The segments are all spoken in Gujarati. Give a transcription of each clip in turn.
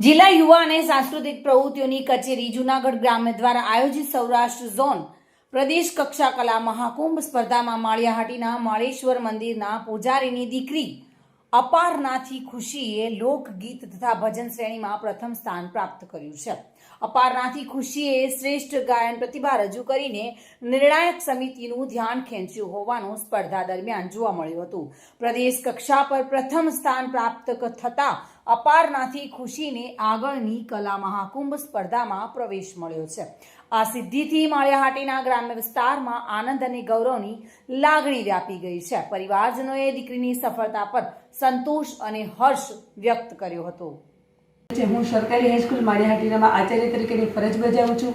જિલ્લા યુવા અને સાંસ્કૃતિક પ્રવૃત્તિઓની કચેરી જુનાગઢ ગ્રામ્ય દ્વારા આયોજિત સૌરાષ્ટ્ર ઝોન પ્રદેશ કક્ષા કલા મહાકુંભ સ્પર્ધામાં માળિયાહાટીના માળેશ્વર મંદિરના પૂજારીની દીકરી અપારનાથી ખુશીએ લોકગીત તથા ભજન શ્રેણીમાં પ્રથમ સ્થાન પ્રાપ્ત કર્યું છે. અપારનાથી ખુશીએ શ્રેષ્ઠ ગાયન પ્રતિભા રજૂ કરીને નિર્ણાયક સમિતિનું ધ્યાન ખેંચ્યું હોવાનું સ્પર્ધા દરમિયાન જોવા મળ્યું હતું. પ્રદેશ કક્ષા પર પ્રથમ સ્થાન પ્રાપ્ત થતા અપારનાથી ખુશીને આગળની કલા મહાકુંભ સ્પર્ધામાં પ્રવેશ મળ્યો છે. આ સિદ્ધિથી માળિયાહાટીના ગ્રામ્ય વિસ્તારમાં આનંદ અને ગૌરવની લાગણી વ્યાપી ગઈ છે. પરિવારજનોએ દીકરીની સફળતા પર સંતોષ અને હર્ષ વ્યક્ત કર્યો હતો. હું સરકારી હાઈસ્કૂલ માળિયાહાટીનામાં આચાર્ય તરીકેની ફરજ બજાવું છું.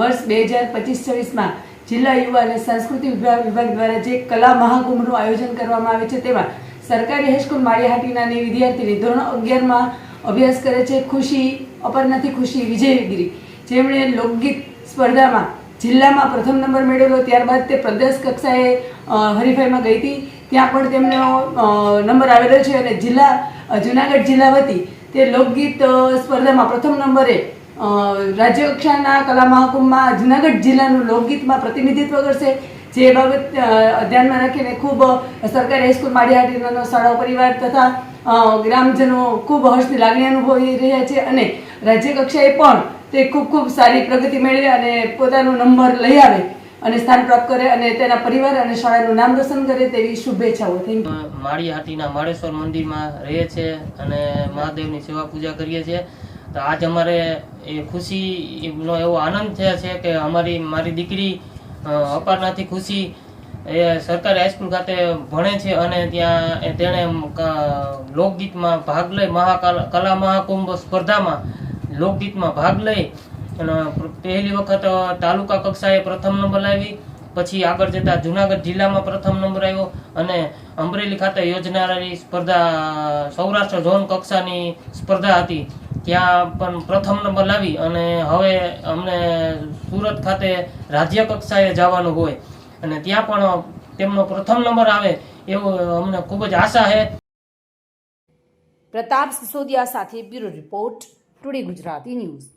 વર્ષ બે હજાર પચીસ છવ્વીસમાં જિલ્લા યુવા અને સાંસ્કૃતિક વિભાગ વિભાગ દ્વારા જે કલા મહાકુંભનું આયોજન કરવામાં આવે છે તેમાં સરકારી હાઈસ્કૂલ માળિયાહાટીનાની વિદ્યાર્થીની ધોરણ અગિયારમાં અભ્યાસ કરે છે. ખુશી અપરનાથી ખુશી વિજયગીરી જેમણે લોકગીત સ્પર્ધામાં જિલ્લામાં પ્રથમ નંબર મેળવેલો, ત્યારબાદ તે પ્રદેશ કક્ષાએ હરીફાઈમાં ગઈ હતી. ત્યાં પણ તેમનો નંબર આવેલો છે અને જિલ્લા જુનાગઢ જિલ્લા વતી તે લોકગીત સ્પર્ધામાં પ્રથમ નંબરે રાજ્ય કક્ષાના કલા મહાકુંભમાં જુનાગઢ જિલ્લાનું લોકગીતમાં પ્રતિનિધિત્વ કરશે. જે બાબત ધ્યાનમાં રાખીને ખૂબ સરકારી હાઈસ્કૂલ માળિયાહાટીનો શાળા પરિવાર તથા ગ્રામજનો ખૂબ હર્ષની લાગણી અનુભવી રહ્યા છે અને રાજ્ય પણ તે ખૂબ ખૂબ સારી પ્રગતિ મેળવે અને પોતાનો નંબર લઈ આવે અને સ્થાન પ્રાપ્ત કરે અને તેના પરિવાર અને શાળાનું નામ રોશન કરે તેવી શુભેચ્છાઓ. થેન્ક યુ માળીહાટીના માળેશ્વર મંદિરમાં રહીએ છે અને મહાદેવની સેવા પૂજા કરીએ છીએ. તો આજ અમારે એ ખુશીનો એવો આનંદ થયા છે કે અમારી, મારી દીકરી અપારનાથી ખુશી એ સરકારી હાઈસ્કૂલ ખાતે ભણે છે અને ત્યાં તેણે લોકગીતમાં ભાગ લઈ મહાકાલ, કલા મહાકુંભ સ્પર્ધામાં લોકગીતમાં ભાગ લઈ અને પહેલી વખત તાલુકા કક્ષાએ પ્રથમ નંબર લાવી. પછી આગળ જતા જુનાગઢ જિલ્લામાં પ્રથમ નંબર આવ્યો અને અમરેલી ખાતે યોજનારી સ્પર્ધા, સૌરાષ્ટ્ર ઝોન કક્ષાની સ્પર્ધા હતી. ત્યાં પણ પ્રથમ નંબર લાવી અને હવે અમને સુરત ખાતે રાજ્ય કક્ષાએ જવાનું હોય. અને ત્યાં પણ તેમનો પ્રથમ નંબર આવે એવું અમને ખૂબ જ આશા છે. પ્રતાપ સિસોદિયા સાથે bureau report, today Gujarati news.